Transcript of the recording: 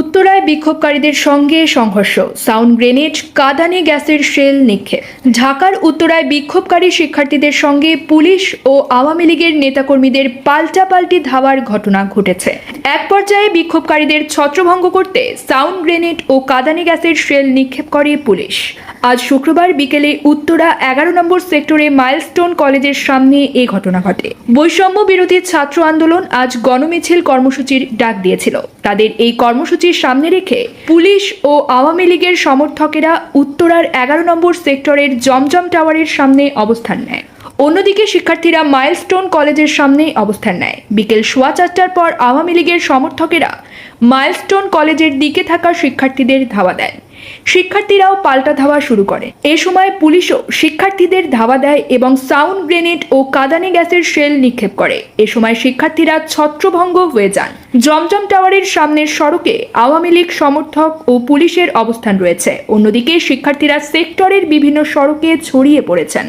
উত্তরায় বিক্ষোভকারীদের সঙ্গে সংঘর্ষ। সাউন্ড গ্রেনেড, কাদানে গ্যাসের শেল নিক্ষেপ। ঢাকার উত্তরায় বিক্ষোভকারী শিক্ষার্থীদের সঙ্গে পুলিশ ও আওয়ামী লীগের নেতাকর্মীদের পাল্টাপাল্টি ধাওয়ার ঘটনা ঘটেছে। এক পর্যায়ে বিক্ষোভকারীদের ছত্রভঙ্গ করতে সাউন্ড গ্রেনেড ও কাঁদানে গ্যাসের শেল নিক্ষেপ করে পুলিশ। আজ শুক্রবার বিকেলে উত্তরা এগারো নম্বর সেক্টরে মাইলস্টোন কলেজের সামনে এ ঘটনা ঘটে। বৈষম্য বিরোধী ছাত্র আন্দোলন আজ গণমিছিল কর্মসূচির ডাক দিয়েছিল। তাদের এই কর্মসূচির সামনে রেখে পুলিশ ও আওয়ামী লীগের সমর্থকেরা উত্তরার এগারো নম্বর সেক্টরের জমজম টাওয়ারের সামনে অবস্থান নেয়। অন্যদিকে শিক্ষার্থীরা মাইলস্টোন কলেজের সামনে অবস্থান নেয়। বিকেল সোয়া চারটার পর আওয়ামী লীগের সমর্থকেরা মাইলস্টোন কলেজের দিকে থাকা শিক্ষার্থীদের ধাওয়া দেন। শিক্ষার্থীরাও পাল্টা ধাওয়া শুরু করে। এ সময় পুলিশও শিক্ষার্থীদের ধাওয়া দেয় এবং সাউন্ড গ্রেনেড ও কাঁদানে গ্যাসের শেল নিক্ষেপ করে। এ সময় শিক্ষার্থীরা ছত্রভঙ্গ হয়ে যান। জমজম টাওয়ারের সামনের সড়কে আওয়ামী লীগ সমর্থক ও পুলিশের অবস্থান রয়েছে। অন্যদিকে শিক্ষার্থীরা সেক্টরের বিভিন্ন সড়কে ছড়িয়ে পড়েছেন।